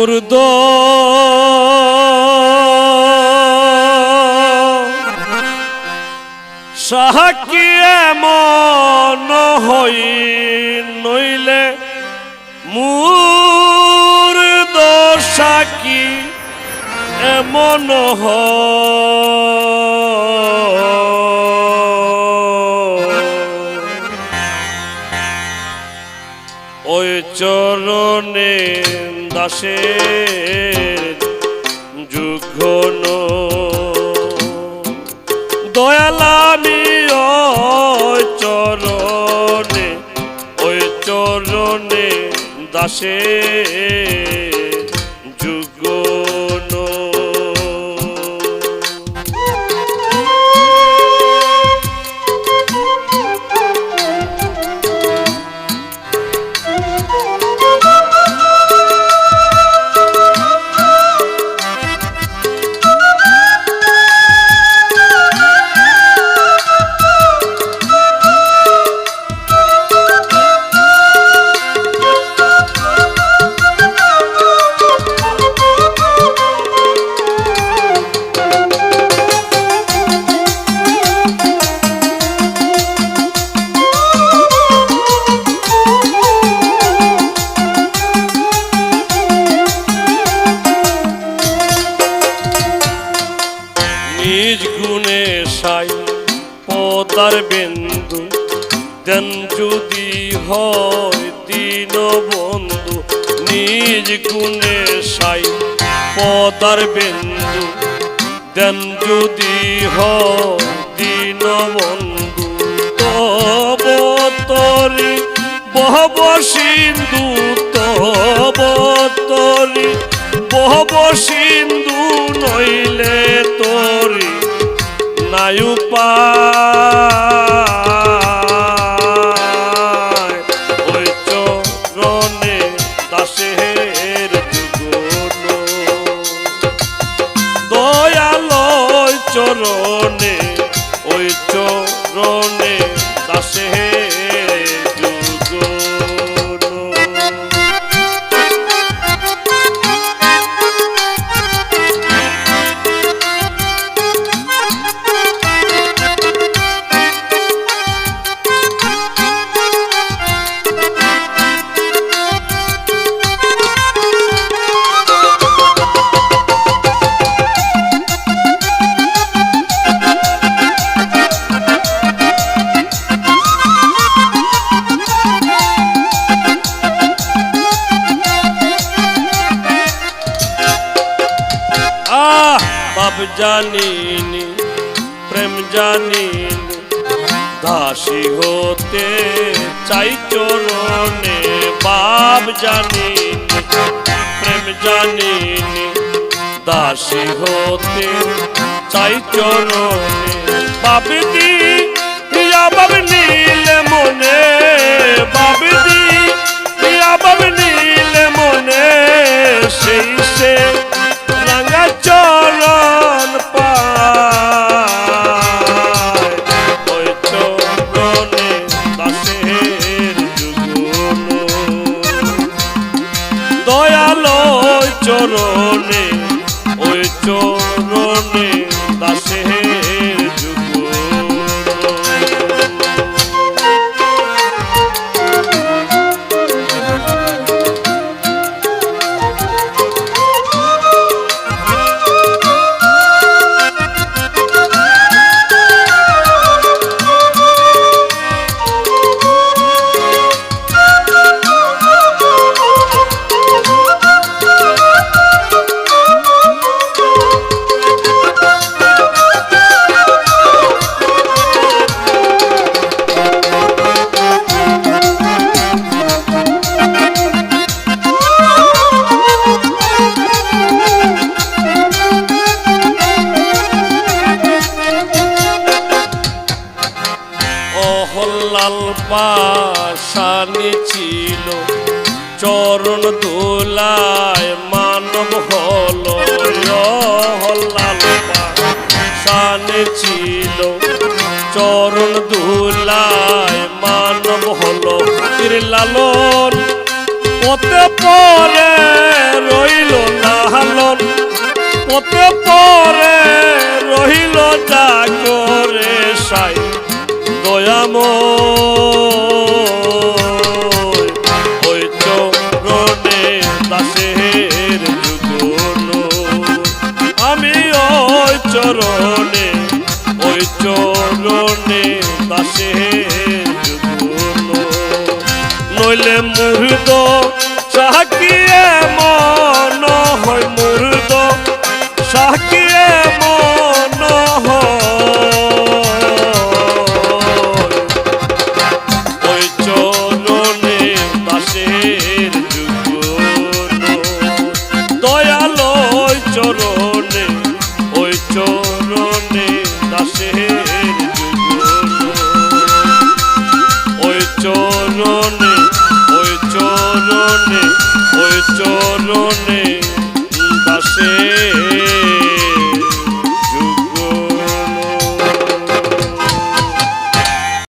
মুর্দ। সাহাকি এমন হই নইলে মুর্দ সাকি এমন হয় ওই চরণে দাসের যুগন দয়ালামি চরণে ওই চরণে দাসের সাই পদার বিন্দু দেন যদি হয় দিন বন্ধু, নিজ গুণে সাই পদার বিন্দু দেন যদি হয় দিন বন্ধু, তব তরি বহব সিন্ধু তব তরি বহব সিন্ধু নইলে নায়ু পায় ওই চরণে দাসের দয়াল চরণে ওই চরণে দাসের জানিনি, প্রেম জানিনি। দাসী হতে চাই চরণে, বাপ জানিনি, প্রেম জানিনি। দাসী হতে চাই চরণে বাবদি বাব নীলে মনে বাবদি বাব নীলে মনে, সেই সে দয়ালয় চরণে ওই চরণে দাসের অহল্লাল পাশানি ছিল। চরণ দোলায় মানব হল অহল্লাল পাশানি ছিল। চরণ দোলায় মানব হল লালন পথে পরে রইল লালন। পথে পরে রহিল যা করে সাই। দয়াম ওই চরণে দাসের যুগন আমি ওই চরণে ওই চরণে দাসের যুগন নইলে মুহূর্ত সাকিয়ে মন হয় মুহূর্ত সাকিয়ে